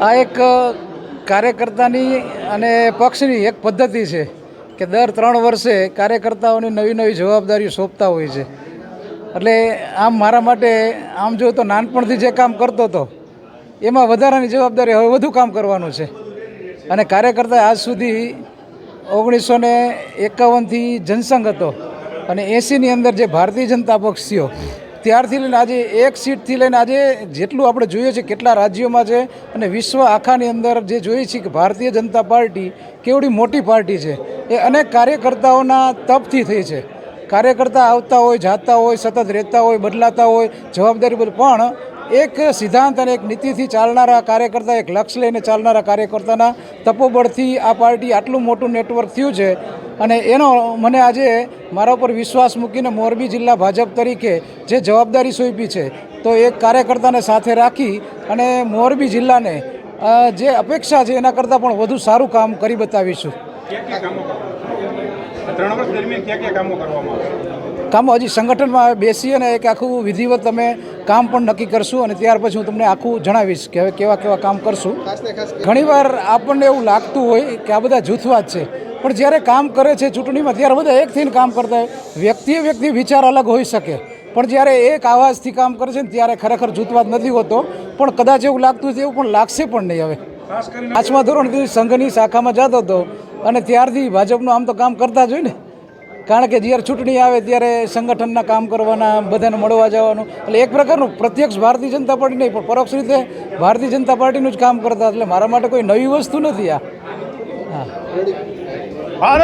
આ એક કાર્યકર્તાની અને પક્ષની એક પદ્ધતિ છે કે દર ત્રણ વર્ષે કાર્યકર્તાઓને નવી નવી જવાબદારીઓ સોંપતા હોય છે. એટલે આમ મારા માટે, આમ જો તો નાનપણથી જે કામ કરતો હતો, એમાં વધારાની જવાબદારી હવે વધુ કામ કરવાનું છે. અને કાર્યકર્તા આજ સુધી ઓગણીસો ને એકાવનથી જનસંઘ હતો અને એંસીની અંદર જે ભારતીય જનતા પક્ષ થયો ત્યારથી લઈને આજે એક સીટથી લઈને આજે જેટલું આપણે જોઈએ છે કેટલા રાજ્યોમાં છે અને વિશ્વ આખાની અંદર જે જોઈએ છીએ કે ભારતીય જનતા પાર્ટી કેવડી મોટી પાર્ટી છે, એ અનેક કાર્યકર્તાઓના તપથી થઈ છે. કાર્યકર્તા આવતા હોય, જાતા હોય, સતત રહેતા હોય, બદલાતા હોય, જવાબદારી બધું પણ એક સિદ્ધાંત અને એક નીતિથી ચાલનારા કાર્યકર્તા, એક લક્ષ્ય લઈને ચાલનારા કાર્યકર્તાના તપોબળથી આ પાર્ટી આટલું મોટું નેટવર્ક થયું છે અને એનો મને આજે મારા ઉપર વિશ્વાસ મૂકીને મોરબી જિલ્લા ભાજપ તરીકે જે જવાબદારી સોંપી છે તો એક કાર્યકર્તાને સાથે રાખી અને મોરબી જિલ્લાને જે અપેક્ષા છે એના કરતાં પણ વધુ સારું કામ કરી બતાવીશું. ક્યાં ક્યાં કામો કરવામાં ત્રણ વર્ષ દરમિયાન ક્યાં ક્યાં કામો કરવામાં આવશે કામો હજી સંગઠનમાં બેસી અને એક આખું વિધિવત અમે કામ પણ નક્કી કરશું અને ત્યાર પછી હું તમને આખું જણાવીશ કે હવે કેવા કેવા કામ કરશું. ઘણીવાર આપણને એવું લાગતું હોય કે આ બધા જૂથવાદ છે. પણ જ્યારે કામ કરે છે ચૂંટણીમાં ત્યારે બધા એક થઈને કામ કરતા હોય. વ્યક્તિએ વ્યક્તિ વિચાર અલગ હોઈ શકે. પણ જ્યારે એક આવાજથી કામ કરે છે ને ત્યારે ખરેખર જૂથવાદ નથી હોતો. પણ કદાચ એવું લાગતું હોય એવું પણ લાગશે પણ નહીં હવે. પાંચમા ધોરણથી સંઘની શાખામાં જતો હતો. અને ત્યારથી ભાજપનું આમ તો કામ કરતા જ હોય ને. કારણ કે જ્યારે ચૂંટણી આવે ત્યારે સંગઠનના કામ કરવાના બધાને મળવા જવાનું. એટલે એક પ્રકારનું પ્રત્યક્ષ ભારતીય જનતા પાર્ટી નહીં પણ પરોક્ષ રીતે ભારતીય જનતા પાર્ટીનું જ કામ કરતા એટલે મારા માટે કોઈ નવી વસ્તુ નથી આ. હા. भारत